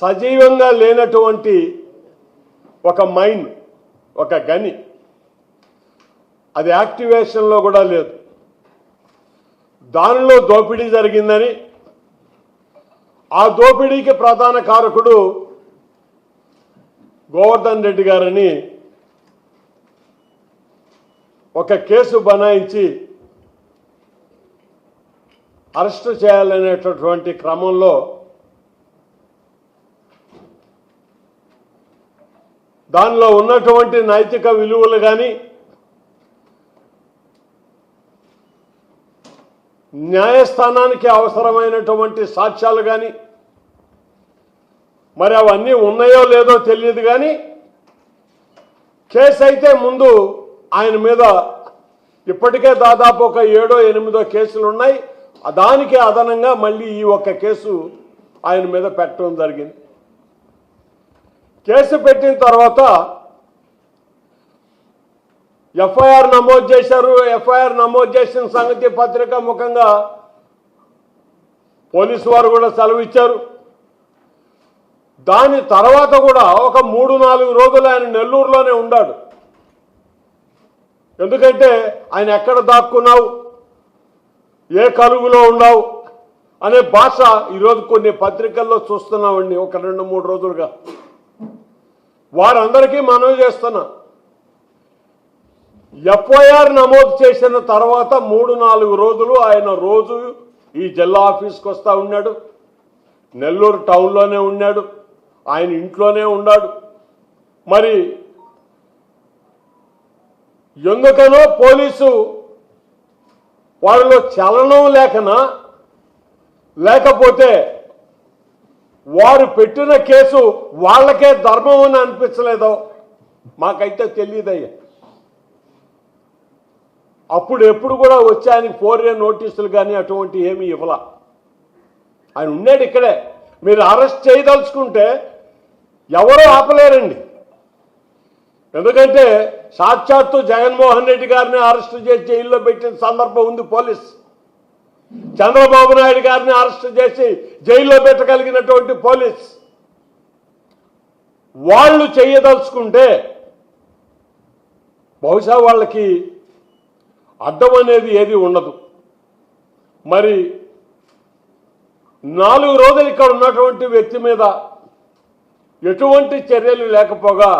సజీవంగా లేనటువంటి ఒక మైండ్ ఒక గని అది యాక్టివేషన్లో కూడా లేదు. దానిలో దోపిడీ జరిగిందని ఆ దోపిడీకి ప్రధాన కారకుడు గోవర్ధన్ రెడ్డి గారని ఒక కేసు బనాయించి అరెస్ట్ చేయాలనేటటువంటి క్రమంలో దానిలో ఉన్నటువంటి నైతిక విలువలు కానీ న్యాయస్థానానికి అవసరమైనటువంటి సాక్ష్యాలు కానీ మరి అవన్నీ ఉన్నాయో లేదో తెలియదు కానీ కేసు అయితే ముందు ఆయన మీద ఇప్పటికే దాదాపు ఒక ఏడో ఎనిమిదో కేసులు ఉన్నాయి. దానికి అదనంగా మళ్ళీ ఈ ఒక్క కేసు ఆయన మీద పెట్టడం జరిగింది. కేసు పెట్టిన తర్వాత ఎఫ్ఐఆర్ నమోదు చేశారు. ఎఫ్ఐఆర్ నమోదు చేసిన సంగతి పత్రిక ముఖంగా పోలీసు వారు కూడా సెలవు ఇచ్చారు దాని తర్వాత కూడా ఒక మూడు నాలుగు రోజులు ఆయన నెల్లూరులోనే ఉన్నాడు ఎందుకంటే ఆయన ఎక్కడ దాక్కున్నావు? ఏ కలుగులో ఉన్నావు? అనే భాష ఈరోజు కొన్ని పత్రికల్లో చూస్తున్నామండి ఒక రెండు మూడు రోజులుగా. వారందరికీ మనవి చేస్తున్నా. ఎఫ్ఐఆర్ నమోదు చేసిన తర్వాత మూడు నాలుగు రోజులు ఆయన రోజు ఈ జిల్లా ఆఫీస్కి వస్తూ ఉన్నాడు. నెల్లూరు టౌన్లోనే ఉన్నాడు. ఆయన ఇంట్లోనే ఉన్నాడు. మరి ఎందుకనో పోలీసు వాళ్ళలో చలనం లేకనా? లేకపోతే వారు పెట్టిన కేసు వాళ్ళకే ధర్మం అని అనిపించలేదో మాకైతే తెలియదయ్యా అప్పుడు ఎప్పుడు కూడా వచ్చి ఆయనకి ఫోర్ ఇయర్ నోటీసులు కానీ అటువంటి ఏమీ ఇవ్వాల. ఆయన ఉన్నాడు ఇక్కడే. మీరు అరెస్ట్ చేయదలుచుకుంటే ఎవరూ ఆపలేరండి. ఎందుకంటే సాక్షాత్తు జగన్మోహన్ రెడ్డి గారిని అరెస్ట్ చేసి జైల్లో పెట్టిన సందర్భం ఉంది పోలీస్. చంద్రబాబు నాయుడు గారిని అరెస్ట్ చేసి జైల్లో పెట్టగలిగినటువంటి పోలీస్. వాళ్ళు చేయదలుచుకుంటే బహుశా వాళ్ళకి అడ్డం అనేది ఏది ఉండదు. మరి నాలుగు రోజులు ఇక్కడ ఉన్నటువంటి వ్యక్తి మీద ఎటువంటి చర్యలు లేకపోగా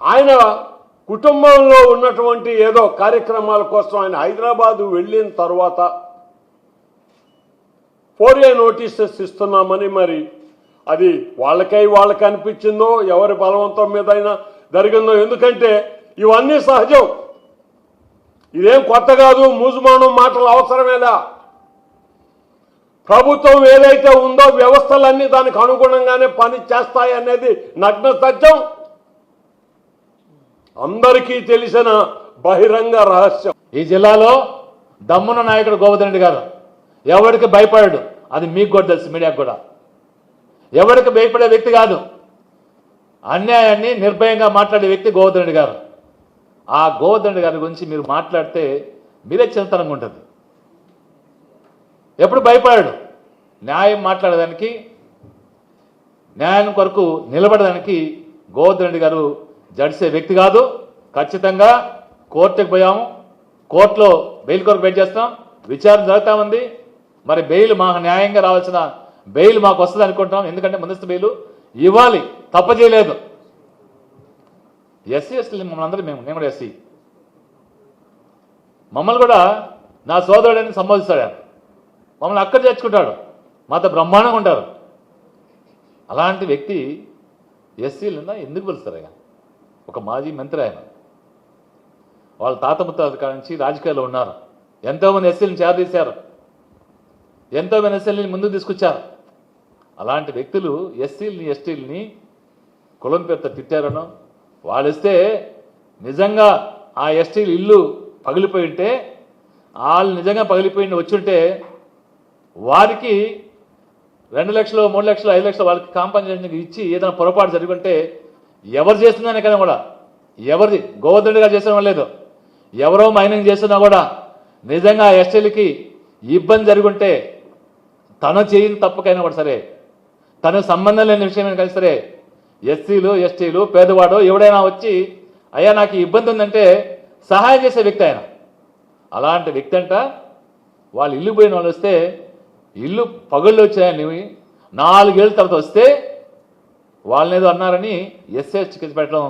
ఆయన కుటుంబంలో ఉన్నటువంటి ఏదో కార్యక్రమాల కోసం ఆయన హైదరాబాద్ వెళ్ళిన తర్వాత ఫోర్ ఏ నోటీసెస్ ఇస్తున్నామని మరి అది వాళ్ళకై వాళ్ళకి అనిపించిందో ఎవరి బలవంతం మీద అయినా జరిగిందో ఎందుకంటే ఇవన్నీ సహజం. ఇదేం కొత్త కాదు మూజుమానం మాటలు అవసరమేలా ప్రభుత్వం ఏదైతే ఉందో వ్యవస్థలన్నీ దానికి అనుగుణంగానే పని చేస్తాయి అనేది నగ్న సత్యం. అందరికీ తెలిసిన బహిరంగ రహస్యం. ఈ జిల్లాలో దమ్మున నాయకుడు గోవర్ధన్ రెడ్డి గారు ఎవరికి భయపడాడు? అది మీకు కూడా తెలుసు మీడియాకు కూడా. ఎవరికి భయపడే వ్యక్తి కాదు. అన్యాయాన్ని నిర్భయంగా మాట్లాడే వ్యక్తి గోవర్ధన్ రెడ్డి గారు. ఆ గోవర్ధన్ గారి గురించి మీరు మాట్లాడితే మీరే చింతనంగా ఉంటుంది. ఎప్పుడు భయపడాడు? న్యాయం మాట్లాడడానికి న్యాయం కొరకు నిలబడడానికి గోవర్ధన్ గారు జడిసే వ్యక్తి కాదు. ఖచ్చితంగా కోర్టుకు పోయాము. కోర్టులో బెయిల్ కొరకు వెయిట్ చేస్తాం విచారణ జరుగుతా ఉంది. మరి బెయిల్ మాకు న్యాయంగా రావాల్సిన బెయిల్ మాకు వస్తుంది అనుకుంటాం ఎందుకంటే ముందస్తు బెయిల్ ఇవ్వాలి. తప్ప చేయలేదు. ఎస్సీ ఎస్టీ మమ్మల్ని అందరూ మేము నేను కూడా ఎస్సీ. మమ్మల్ని కూడా నా సోదరుడని సంబోధిస్తాడు. మమ్మల్ని అక్కడ చేర్చుకుంటాడు. మాతో బ్రహ్మాండంగా ఉంటారు. అలాంటి వ్యక్తి ఎస్సీలున్నా ఎందుకు పిలుస్తారు అయ్యా ఒక మాజీ మంత్రి ఆయన. వాళ్ళ తాత ముత్తాత కాడ నుంచి రాజకీయాల్లో ఉన్నారు. ఎంతోమంది ఎస్సీలను చేరదీశారు. ఎంతోమంది ఎస్సీలని ముందుకు తీసుకొచ్చారు. అలాంటి వ్యక్తులు ఎస్సీలని ఎస్టీలని కులం పేరుతో తిట్టారనో వాళ్ళు ఇస్తే నిజంగా ఆ ఎస్టీలు ఇల్లు పగిలిపోయి ఉంటే వాళ్ళు నిజంగా పగిలిపోయి వచ్చుంటే వారికి రెండు లక్షలు మూడు లక్షలు ఐదు లక్షలు వాళ్ళకి కాంపన్సేషన్ ఇచ్చి ఏదైనా పొరపాటు జరుగుంటే ఎవరు చేస్తుందనే కదా కూడా. ఎవరిది? గోవర్ధన్ గారు చేసిన లేదు. ఎవరో మైనింగ్ చేస్తున్నా కూడా నిజంగా ఎస్టీలకి ఇబ్బంది జరుగుంటే తన చేయని తప్పకైనా కూడా సరే తను సంబంధం లేని విషయమైనా కలిసి సరే ఎస్సీలు ఎస్టీలు పేదవాడు ఎవడైనా వచ్చి అయ్యా నాకు ఇబ్బంది ఉందంటే సహాయం చేసే వ్యక్తి ఆయన. అలాంటి వ్యక్తి అంట వాళ్ళు ఇల్లు పోయిన వాళ్ళు వస్తే ఇల్లు పగళ్ళు వచ్చాయని నాలుగేళ్ళ తర్వాత వస్తే వాళ్ళని ఏదో అన్నారని ఎస్ఎస్ చికిత్స పెట్టడం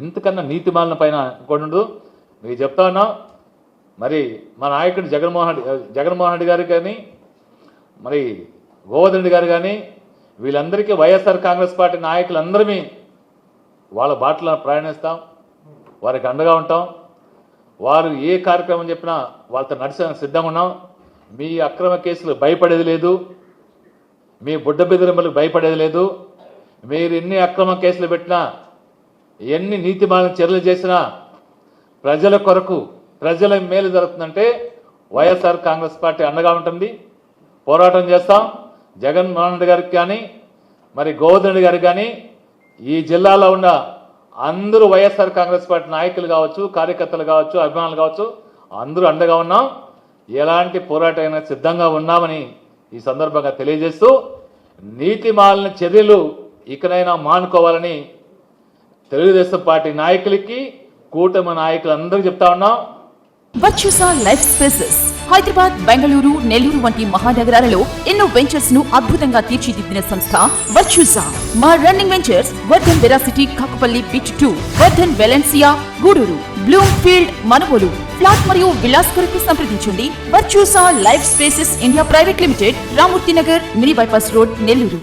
ఇంతకన్నా నీతి మాలిన పైన ఇంకోటి ఉండదు. మీకు చెప్తా ఉన్నాం మరి మా నాయకుడు జగన్మోహన్ రెడ్డి జగన్మోహన్ రెడ్డి గారు కానీ మరి గోవర్ధన్ రెడ్డి గారు కానీ వీళ్ళందరికీ వైఎస్ఆర్ కాంగ్రెస్ పార్టీ నాయకులందరమీ వాళ్ళ బాటలో ప్రయాణిస్తాం వారికి అండగా ఉంటాం. వారు ఏ కార్యక్రమం చెప్పినా వాళ్ళతో నడిచడానికి సిద్ధంగా ఉన్నాం. మీ అక్రమ కేసులు భయపడేది లేదు. మీ బుడ్డ బెదిరింపులకు భయపడేది లేదు. మీరు ఎన్ని అక్రమ కేసులు పెట్టినా ఎన్ని నీతిమాలిన చర్యలు చేసినా ప్రజల కొరకు ప్రజల మేలు జరుగుతుందంటే వైఎస్ఆర్ కాంగ్రెస్ పార్టీ అండగా ఉంటుంది. పోరాటం చేస్తాం. జగన్మోహన్ రెడ్డి గారికి కానీ మరి గోవర్ధన్ రెడ్డి గారికి కానీ ఈ జిల్లాలో ఉన్న అందరూ వైఎస్ఆర్ కాంగ్రెస్ పార్టీ నాయకులు కావచ్చు కార్యకర్తలు కావచ్చు అభిమానులు కావచ్చు అందరూ అండగా ఉన్నాం. ఎలాంటి పోరాటమైనా సిద్ధంగా ఉన్నామని ఈ సందర్భంగా తెలియజేస్తూ నీతిమాలిన చర్యలు ఇకనైనా మానుకోవాలని తెలుగుదేశం పార్టీ నాయకులకి కూటమి నాయకులందరికీ చెప్తా ఉన్నాం. లైఫ్ స్పేసెస్ హైదరాబాద్ బెంగళూరు నెల్లూరు వంటి మహానగరాలలో ఎన్నో వెంచర్స్ను అద్భుతంగా తీర్చిదిద్దిన సంస్థ వర్చుసా మా running ventures Vardhan veracity Kakapalli bit two Vardhan Valencia Gudur bloom field Manavolu flat మరియు విలాస్ కొరకు సంప్రదించండి. Virtusa life spaces India private limited Ramurthy Nagar mini bypass road Nellore.